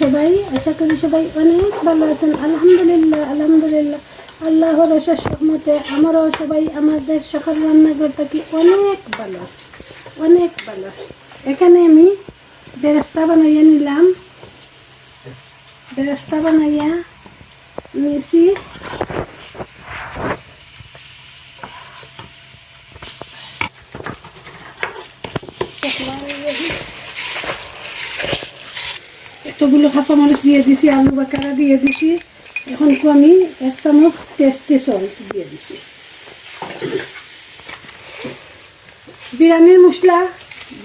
সবাই? আশা করি সবাই অনেক ভালো আছেন। আলহামদুলিল্লাহ আলহামদুলিল্লাহ। আল্লাহর অশেষ রহমতে আমরাও সবাই, আমাদের সকাল রান্নাঘর থাকি অনেক ভালো আছি, অনেক ভালো আছি। এখানে আমি বেরেস্তা বানাইয়া নিলাম। বেরেস্তা বানাইয়া নিয়েছি। এতগুলো কাঁচামরিচ দিয়ে দিছি, আলু বাকারা দিয়ে দিছি, এখন তো আমি এক চামচ টেস্টি সল্ট দিয়ে দিছি। বিরিয়ানির মশলা,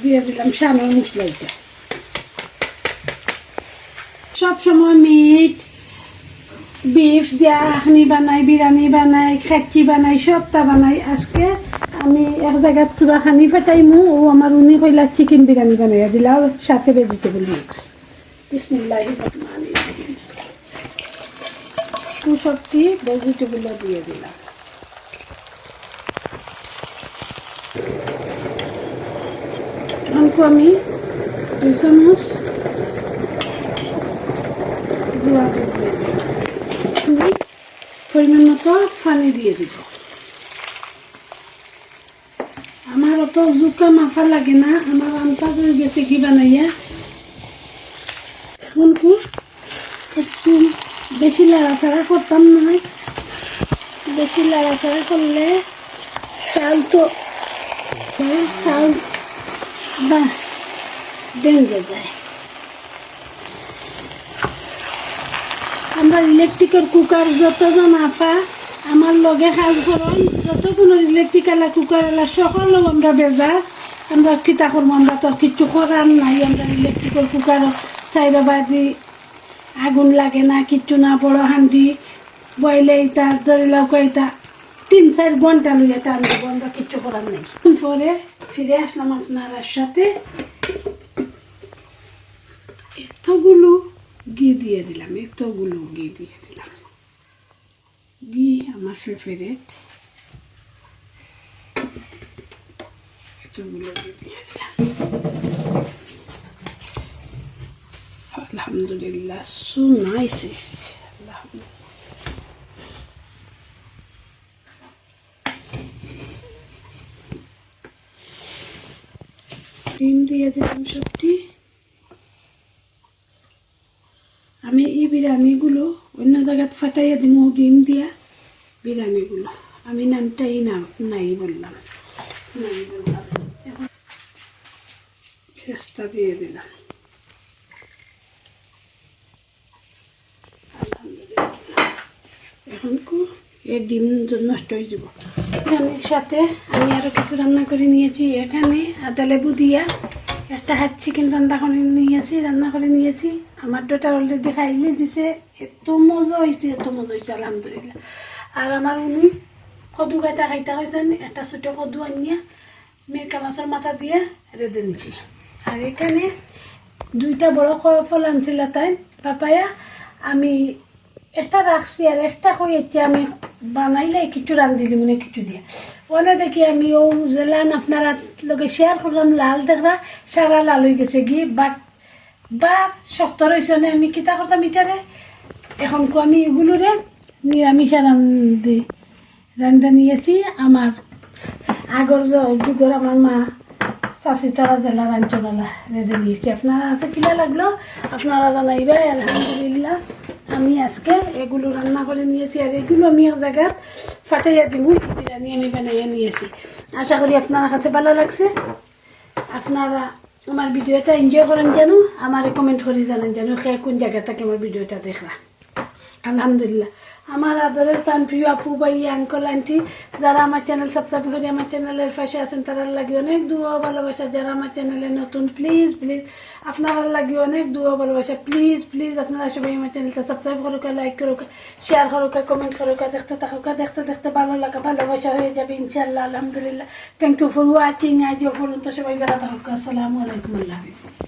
দিয়ে দিলাম শানোর মশলা এটা। সব সময় মিট, বিফ দিয়া আখনি বানাই, বিরিয়ানি বানাই খাচি বানাই সবটা বানাই। আজকে আমি এক জায়গাত চূড়া খানি ফেটাইমু ও আমার উনি কইলা চিকেন বিরিয়ানি বানাইয়া দিলা আর সাথে ভেজিটেবল মিক্স বিসমিল্লাহি রহমানির রহিম। টু দিয়ে দিলাম। এখন আমি দুই চামচ গুঁড়া দুধ দিয়ে পরিমাণ মতো পানি দিয়ে দিব। আমার অত জুকা মাফা লাগে না, আমার হয়ে গেছে কি বানাইয়া। এখন কি একটু বেশি লাড়াচাড়া করতাম না বেশি লাড়াচাড়া করলে চাল তো চাল বা ভেঙে যায়। আমরা ইলেকট্রিকের কুকার যতজন আফা আমার লগে কাজ করন, যতজন কুকার এলা, সকল আমরা বেজার। আমরা কিতা করব, আমরা তো করার নাই, আমরা ইলেকট্রিকের কুকার বাদি আগুন লাগে না, কিচ্ছু না, বড় হান্ডি বইলে ইটা ধরিলাও কইতা তিন, চার ঘণ্টা লইয়া টান দেবো আমরা কিচ্ছু করার নেই। পরে ফিরে আসলাম আপনার সাথে। এতগুলো ঘি দিয়ে দিলাম, এতগুলো ঘি দিয়ে দিলাম। ঘি আমার ফেভারিট এতগুলো ঘি দিয়ে দিলাম। সো নাইস আলহামদুলিল্লাহ। ডিম দিয়ে দিলাম সবটি। আমি এই বিরিয়ানিগুলো অন্য জায়গাত ফাটাইয়া দিব ডিম দিয়া, বিরিয়ানিগুলো। আমি নামটাই না নাই বললাম। নাই বললাম। চেষ্টা দিয়ে দিলাম আলহামদুলিল্লাহ। এখন এই ডিম নষ্ট হয়ে যাব। বিরিয়ানির সাথে আমি আরও কিছু রান্না করে নিয়েছি। এখানে আদা লেবু দিয়া একটা হাত চিকেন রান্না করে নিয়েছি, রান্না করে নিয়েছি। আমার ডটার অলরেডি খাইলে দিছে। এত মজা হয়েছে এত মজা হয়েছে আলহামদুলিল্লাহ। আর আমার উনি কদু খাইতা খাইতা হয়েছেন একটা ছোটো কদু আনিয়া মিরকা মাছের মাথা দিয়ে রেঁধে নিছি। আর এখানে দুইটা বড় ফল আনছিল তাই। পাপায়া, আমি একটা রাখছি আর একটা হয়েছে আমি বানাইলে কিছু রান্ধিলি মানে কিছু দিয়ে। ওনে দেখি আমি ও জেলান আপনারা লগে শেয়ার করলাম লাল দেখা সারা লাল হয়ে গেছে গি বাট বা শক্ত রয়েছে না আমি কিতা করতাম ইটারে এখন কো আমি এগুলোরে নিরামিষ রান্ধি রান্ধা নিয়েছি আমার আগর যুগের আমার মা চাষি তারা জেলা রাঞ্চনালা রেঁধে নিয়েছি আপনারা আছে। কিনা লাগল? আপনারা জানাইবে আলহামদুলিল্লাহ। আমি আজকে এগুলো রান্না করে নিয়েছি আর এগুলো আমি এক জায়গায় ফাটাইয়া দিব বিরিয়ানি আমি বানাইয়া নিয়েছি। আশা করি আপনার কাছে ভালো লাগছে। আপনারা আমার ভিডিওটা এনজয় করেন জানো আমার কমেন্ট করে জানেন জানো কোন জায়গা থেকে আমার ভিডিওটা দেখলা। আলহামদুলিল্লাহ। আমার আদরের প্রাণ প্রিয় আপু ভাই আঙ্কল আন্টি যারা আমার চ্যানেল সাবস্ক্রাইব করে আমার চ্যানেলের পাশে আছেন, তারা লাগে অনেক দুয়া ভালোবাসা। যারা আমার চ্যানেলে নতুন প্লিজ প্লিজ আপনারা লাগে অনেক দুয়া ভালোবাসা। প্লিজ প্লিজ আপনারা সবাই আমার চ্যানেলটা সাবস্ক্রাইব করুক লাইক করুক শেয়ার করুক কমেন্ট করুক, দেখতে থাকুক, দেখতে দেখতে ভালো লাগা, ভালোবাসা হয়ে যাবে ইনশাল্লাহ আলহামদুলিল্লাহ। থ্যাংক ইউ ফর ওয়াচিং আজ পর্যন্ত সবাই বেড়াতে থাকুক। আসসালামু আলাইকুম, আল্লাহ হাফিজ।